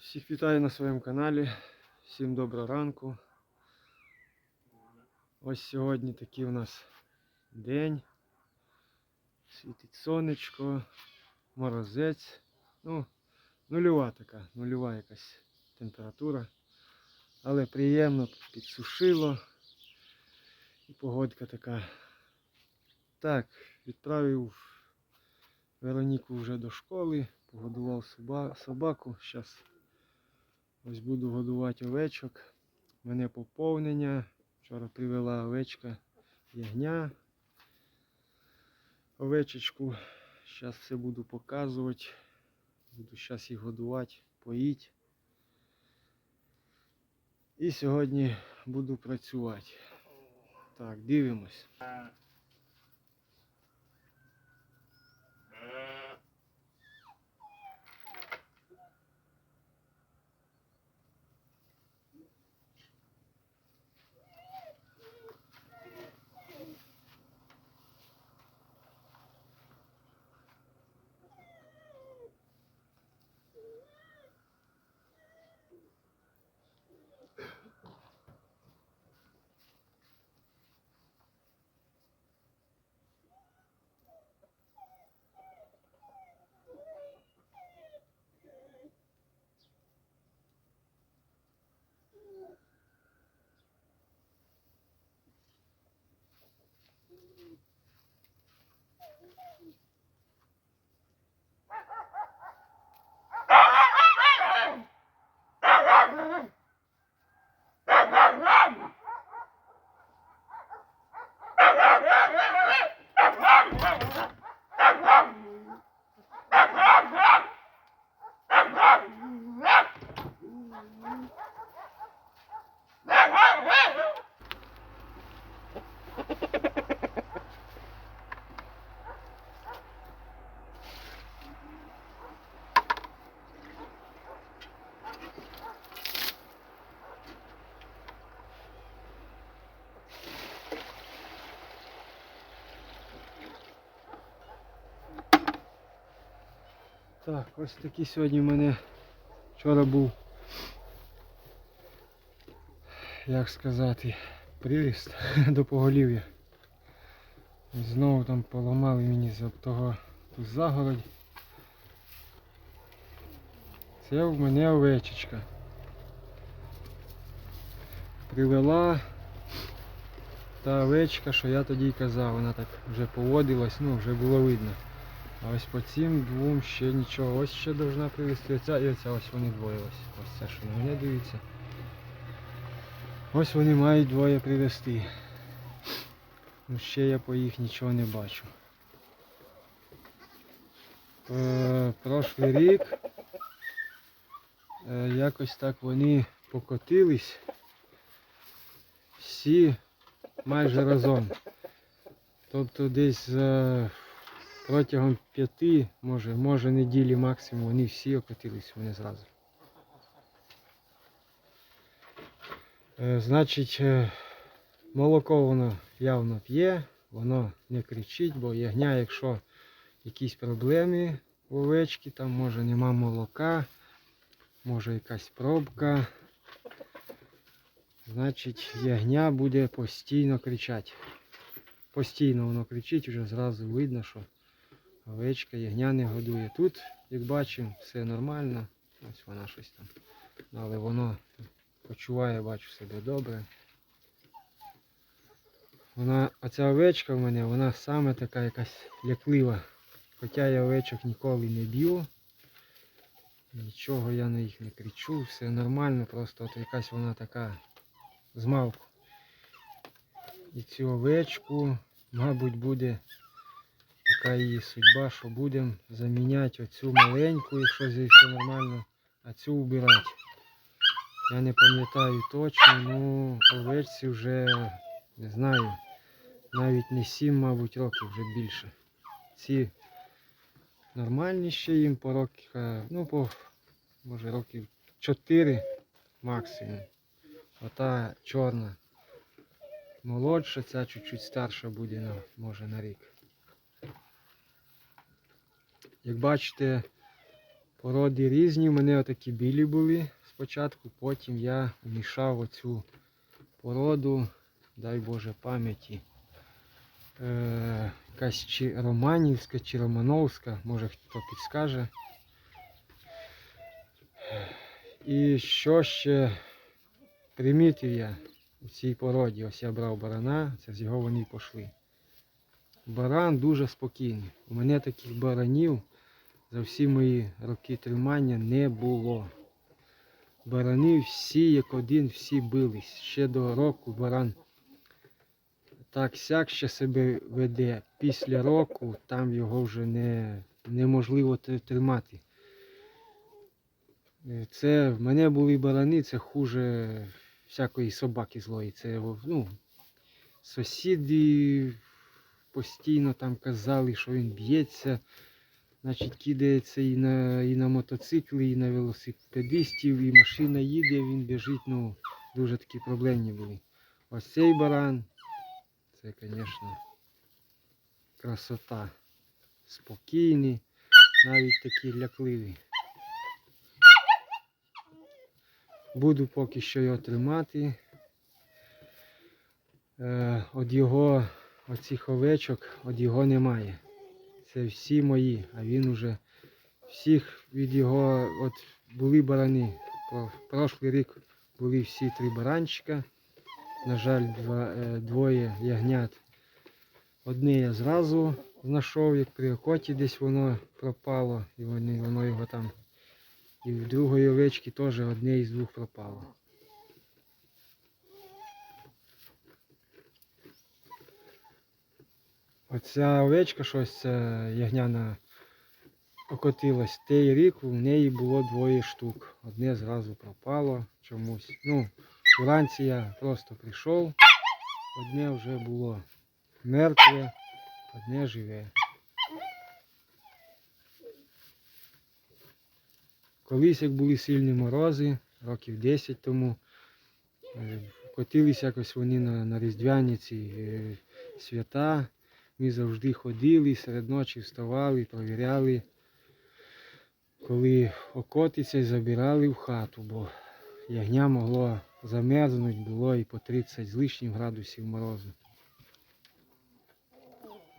Всіх вітаю на своєму каналі. Всім доброго ранку. Ось сьогодні такий у нас день. Світить сонечко, морозець. Ну, нульова така, нульова якась температура. Але приємно підсушило. І погодка така. Так, відправив Вероніку вже до школи, погодував собаку. Зараз ось буду годувати овечок. У мене поповнення. Вчора привела овечка ягня. Овечечку. Зараз все буду показувати. Буду зараз їх годувати, поїти. І сьогодні буду працювати. Так, дивимось. Так, ось такий сьогодні в мене вчора був, як сказати, приріст до поголів'я. Знову там поламали мені з того ту загородь. Це в мене овечечка. Привела та овечка, що я тоді й казав, вона так вже поводилась, ну вже було видно. А ось по цим двом ще нічого. Ось ще должна привезти. Оця і оця ось вони двоє ось. Ось це, що на мене дивиться. Ось вони мають двоє привезти. Ну ще я по їх нічого не бачу. Е, прошлий рік е, якось так вони покотились всі майже разом. Тобто десь протягом п'яти, може, може неділі максимум, вони всі окотились вони зразу. Е, значить, е, молоко воно явно п'є, воно не кричить, бо ягня, якщо якісь проблеми в овечки, там може нема молока, може якась пробка. Значить, ягня буде постійно кричати. Постійно воно кричить, вже зразу видно, що овечка ягня не годує. Тут, як бачимо, все нормально. Ось вона щось там. Але воно почуває, бачу себе добре. Вона, оця овечка в мене, вона саме така якась ляклива. Хоча я овечок ніколи не б'ю. Нічого я на їх не кричу, все нормально, просто от якась вона така змалку. І цю овечку, мабуть, буде така її судьба, що будемо заміняти оцю маленьку, якщо зі все нормально, а цю вбирати. Я не пам'ятаю точно, ну овечці вже не знаю, навіть не 7, мабуть, років вже більше. Ці нормальні ще їм по років, ну по може років 4 максимум. Ота чорна молодша, ця чуть-чуть старша буде може на рік. Як бачите, Породи різні, у мене отакі білі були спочатку, потім я вмішав оцю породу, дай Боже пам'яті. Е, якась чи Романівська, чи Романовська, може хто підскаже. І що ще примітив я у цій породі? Ось я брав барана, це з його вони пішли. Баран дуже спокійний. У мене таких баранів за всі мої роки тримання не було. Барани всі як один, всі бились. Ще до року баран так сяк ще себе веде. Після року там його вже не, неможливо тримати. Е, Це в мене були барани, це хуже всякої собаки злої. Це ну, сусіди постійно там казали, що він б'ється. Значить, кидається і на, і на мотоцикли, і на велосипедистів, і машина їде, він біжить, ну, дуже такі проблемні були. Ось цей баран, це, звісно, красота. Спокійний, навіть такі лякливі. Буду поки що його тримати. Е, От його, оцих овечок, от його немає. Це всі мої, а він уже всіх від його, от були барани. Про- Прошлий рік були всі три баранчика. На жаль, два, е, двоє ягнят. Одне я зразу знайшов, як при окоті десь воно пропало, і воно його там. І в другої овечки теж одне із двох пропало. Оця овечка щось ягняна окотилась. Той рік у неї було двоє штук. Одне зразу пропало чомусь. Ну, вранці я просто прийшов, одне вже було мертве, одне живе. Колись, як були сильні морози, років 10 тому, е, котились якось вони на, на різдвяні ці е, свята. Ми завжди ходили, серед ночі вставали, провіряли, коли окотиться і забирали в хату, бо ягня могло замерзнути, було і по 30 з лишнім градусів морозу.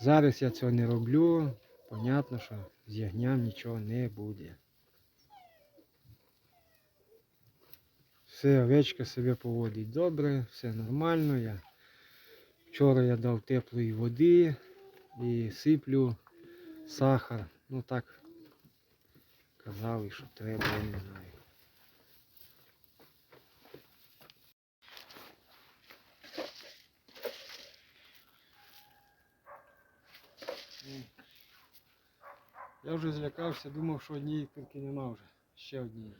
Зараз я цього не роблю, понятно, що з ягням нічого не буде. Все, овечка себе поводить добре, все нормально. Я... Вчора я дав теплої води і сиплю сахар. Ну так казали, що треба, я не знаю. М. Я вже злякався, думав, що однієї тільки нема вже. Ще однієї.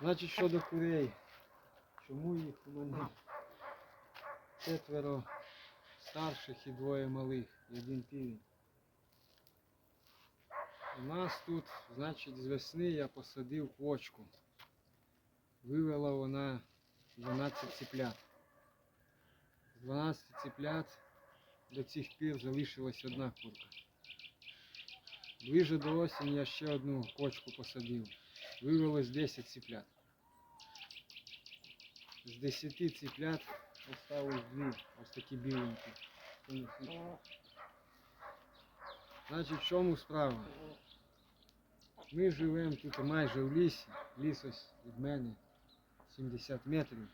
Значить, щодо курей. Чому їх у мене Четверо старших і двоє малих, і один півень. У нас тут, значить, з весни я посадив квочку. Вивела вона 12 циплят. З 12 циплят до цих пір залишилась одна курка. Ближе до осені я ще одну кочку посадив. Вивелось 10 циплят. З 10 циплят осталось дві, ось такі біленькі. Значить, в чому справа? Ми живемо тут майже в лісі. Ліс ось від мене 70 метрів.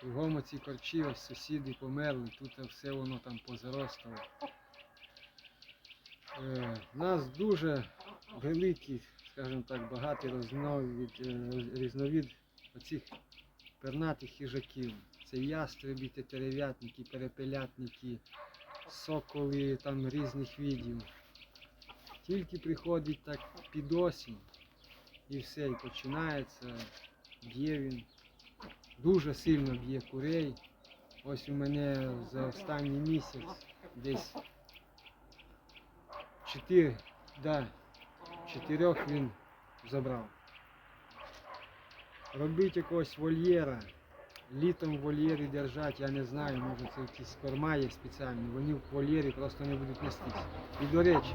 Кругом ці корчі, ось сусіди померли, тут все воно там позаростало. Е, нас дуже великий, скажімо так, багатий е, різновид оцих пернатих хижаків. Це ястребі, тетерев'ятники, перепелятники, соколи там різних видів. Тільки приходить так під осінь і все, і починається, б'є він. Дуже сильно б'є курей. Ось у мене за останній місяць десь чотири, да, чотирьох він забрав. Робити якогось вольєра літом в вольєрі держать, я не знаю, може це якісь корма є спеціальні, вони в вольєрі просто не будуть нестись. І до речі,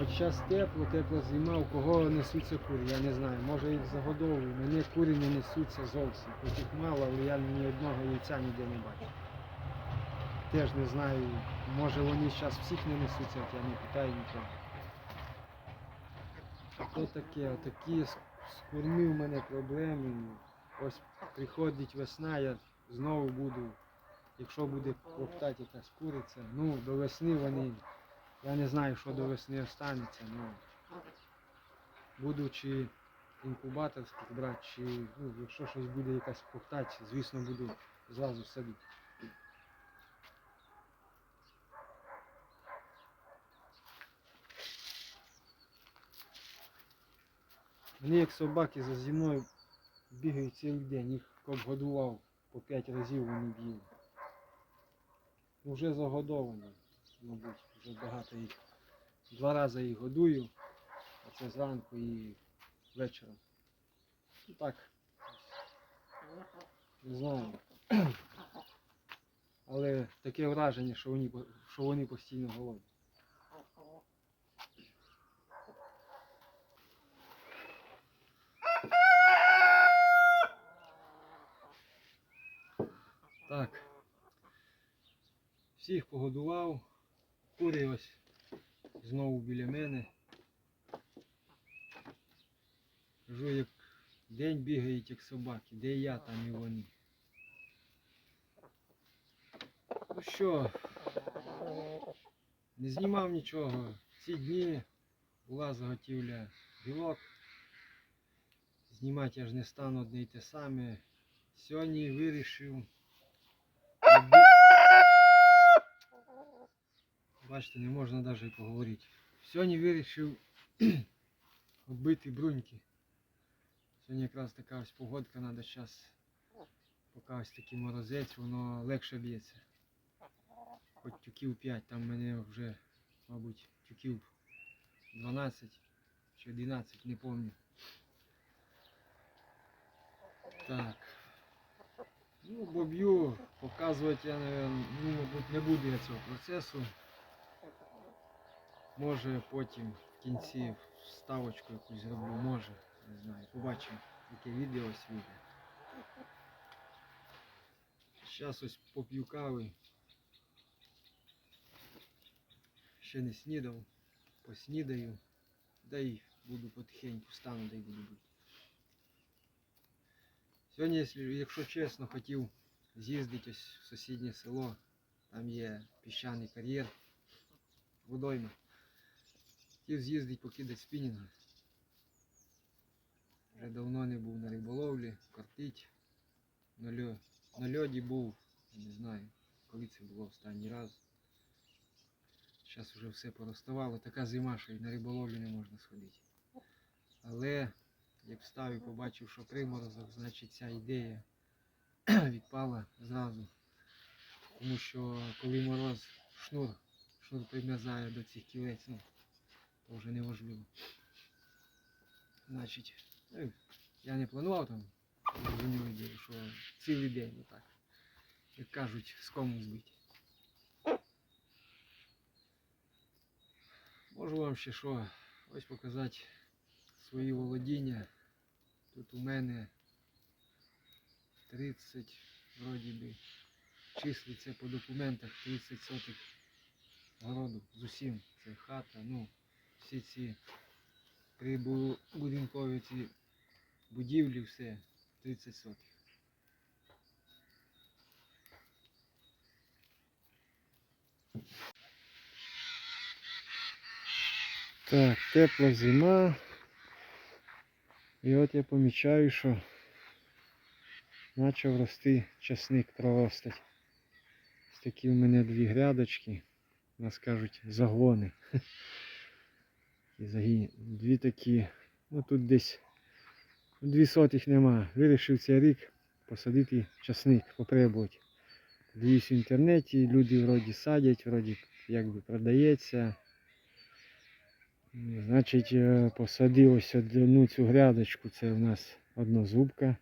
от зараз тепло, тепла зима, у кого несуться кури, я не знаю, може їх загодовую, мене кури не несуться зовсім. Хоч їх мало, але я ні одного яйця ніде не бачу. Теж не знаю, може вони зараз всіх не несуться, я не питаю нікого. То таке, отакі з, курми в мене проблеми. Ось приходить весна, я знову буду, якщо буде коптати якась куриця, ну до весни вони, я не знаю, що до весни останеться, ну буду чи інкубаторських брати, чи ну, якщо щось буде якась коптати, звісно буду зразу садити. Вони як собаки за зимою бігають цілий день, їх обгодував по 5 разів вони б'ють. Вже загодовані, мабуть, вже багато їх. Два рази їх годую, а це зранку і вечором. Ну так. Не знаю. Але таке враження, що вони, що вони постійно голодні. Так. Всіх погодував. Кури ось знову біля мене. Кажу, як день бігають, як собаки. Де я, там і вони. Ну що, не знімав нічого. Ці дні була заготівля білок. Знімати я ж не стану одне й те саме. Сьогодні вирішив. Бачите, не можна навіть поговорити. Сьогодні вирішив оббити бруньки. Сьогодні якраз така ось погодка, треба зараз, поки ось такий морозець, воно легше б'ється. Хоч тюків 5, там мене вже, мабуть, тюків 12 чи 11, не пам'ятаю. Так. Ну, боб'ю показувати я, ну, мабуть, не буду я цього процесу. Може потім в кінці вставочку якусь зроблю, може, не знаю, побачимо, яке відео ось вийде. Зараз ось поп'ю кави. Ще не снідав, поснідаю, да й буду потихеньку стану, да й буду бити. Сьогодні, якщо, чесно, хотів з'їздити ось в сусіднє село. Там є піщаний кар'єр, водойма. Хотів з'їздити покидати спінінга. Вже давно не був на риболовлі, кортить. На, на льоді був, не знаю, коли це було останній раз. Зараз вже все пороставало. Така зима, що і на риболовлю не можна сходити. Але як встав і побачив, що приморозок, значить ця ідея відпала зразу. Тому що коли мороз шнур, шнур прим'язає до цих кілець, ну, то вже неважливо. Значить, ну, я не планував там діло, що цілий день отак. Як кажуть, з кому збити. Можу вам ще що ось показати свої володіння. Тут у мене 30, вроді би, числиться по документах 30 сотих городу з усім. Це хата, ну, всі ці прибудинкові ці будівлі, все 30 сотих. Так, тепла зима. І от я помічаю, що почав рости часник проростать. Ось такі в мене дві грядочки. Нас кажуть загони. Дві такі, ну тут десь дві сотих нема. Вирішив цей рік посадити часник, попробувати. Дивлюсь в інтернеті, люди вроді садять, вроді якби продається. Значить, е, посадив ось одну цю грядочку, це у нас однозубка.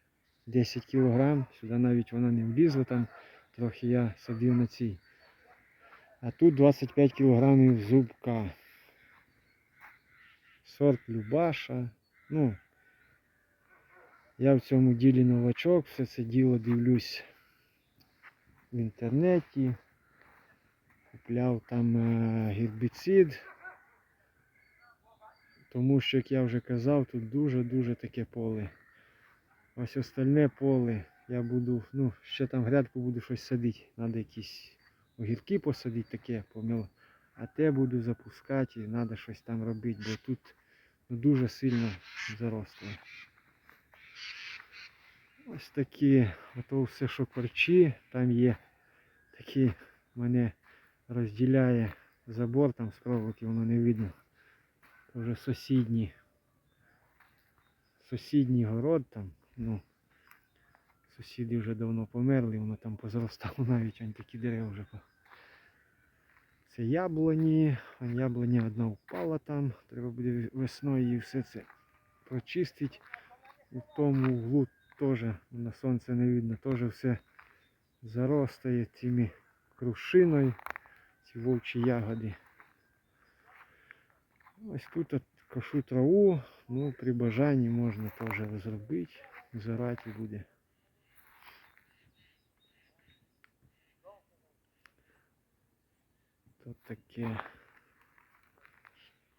10 кг. Сюди навіть вона не влізла, там трохи я садив на цій. А тут 25 кг зубка. Сорт Любаша. Ну, я в цьому ділі новачок, все це діло дивлюсь в інтернеті. Купляв там е, гербіцид. Тому що, як я вже казав, тут дуже-дуже таке поле. Ось остальне поле я буду, ну, ще там грядку буду щось садити. Треба якісь огірки посадити таке помило. А те буду запускати і треба щось там робити, бо тут ну, дуже сильно заросло. Ось такі, ото все, що корчі, там є такі мене розділяє забор там з проволоки, воно не видно. Вже сусідні. Сусідній город там, ну. Сусіди вже давно померли, воно там позаростало навіть он такі дерева вже. Це яблуні, а яблуня одна впала там. Треба буде весною її все це прочистити. У тому углу теж на сонце не видно, теж все заростає цими крушиною, ці вовчі ягоди. Ось тут кашу траву, ну при бажанні можна теж зробити, зарати буде. Тут таке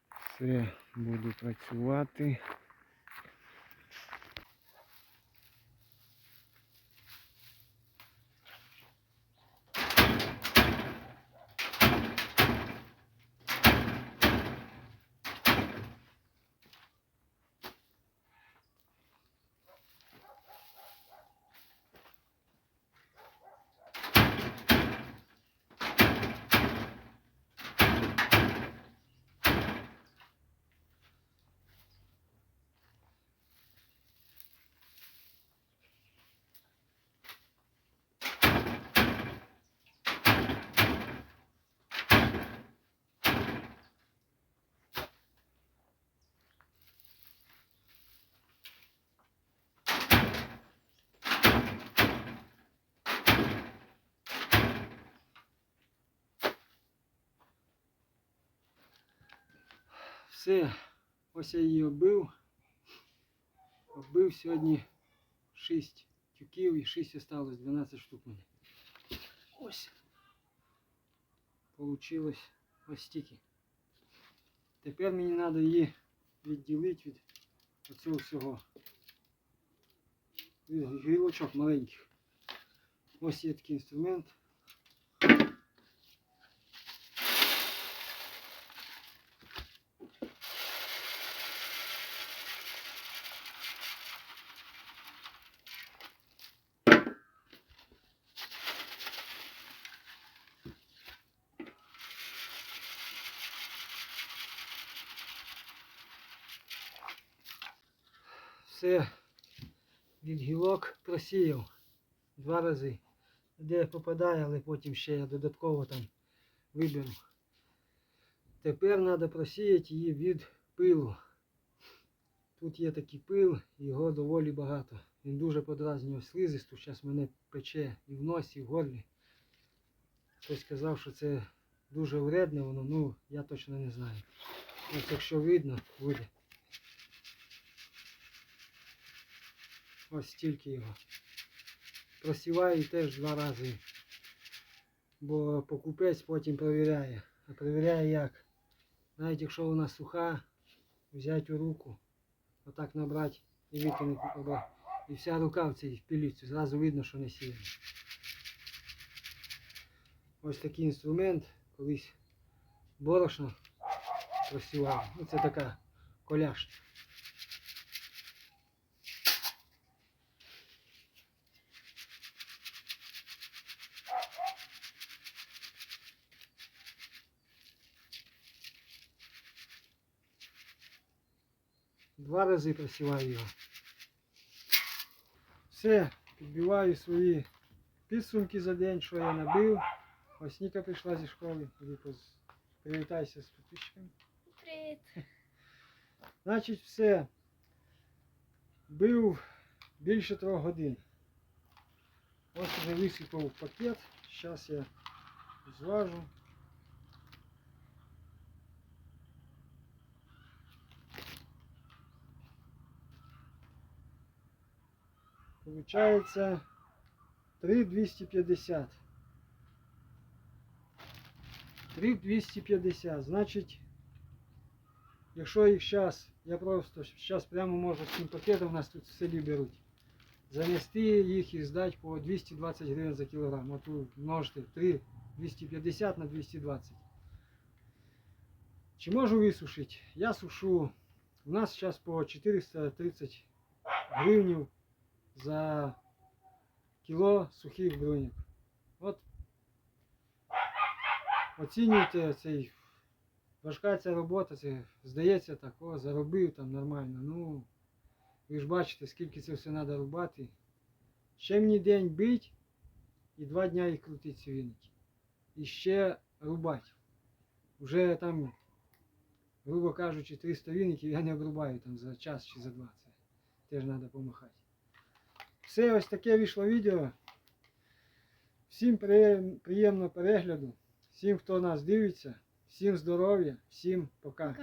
все буду працювати. Все, ось я її оббив. Оббив сьогодні 6 тюків і 6 осталось, 12 штук у мене. Ось. Получилось ось стільки. Тепер мені треба її відділити від оцього всього. Від гілочок маленьких. Ось є такий інструмент. Все від просіяв два рази. Де попадає, але потім ще я додатково там виберу. Тепер треба просіяти її від пилу. Тут є такий пил, його доволі багато. Він дуже подразнює слизисту, зараз мене пече і в носі, і в горлі. Хтось сказав, що це дуже вредне воно, ну я точно не знаю. Ось якщо видно, буде. Ось стільки його. Просіваю теж два рази. Бо покупець потім перевіряє. А перевіряє як? Навіть якщо вона суха, взяти у руку, отак набрати і викинути побра- І вся рука в цій піліці. Зразу видно, що не сіяна. Ось такий інструмент колись борошно просівав. Ну, це така коляшка. Два рази просіваю його. Все, підбиваю свої підсумки за день, що я набив. Ось Ніка прийшла зі школи. Привітайся з підписчиками. Привіт. Значить, все. Бив більше трьох годин. Ось вже висипав пакет. Зараз я зважу. Получається 3,250. 3,250. Значить, якщо їх зараз, я просто зараз прямо можу з цим пакетом, у нас тут в селі беруть, занести їх і здати по 220 гривень за кілограм. От ви множите 3 250 на 220. Чи можу висушити? Я сушу. У нас зараз по 430 гривень за кіло сухих бруньок. От оцінюйте цей. Важка ця робота, це здається так, о, заробив там нормально. Ну, ви ж бачите, скільки це все треба рубати. Ще мені день бить і два дня їх крутить ці віники. І ще рубати. Вже там, грубо кажучи, 300 віників я не обрубаю там за час чи за два. Це теж треба помахати. Все, ось таке вийшло відео. Всім приєм- приємного перегляду. Всім, хто нас дивиться, всім здоров'я, всім пока.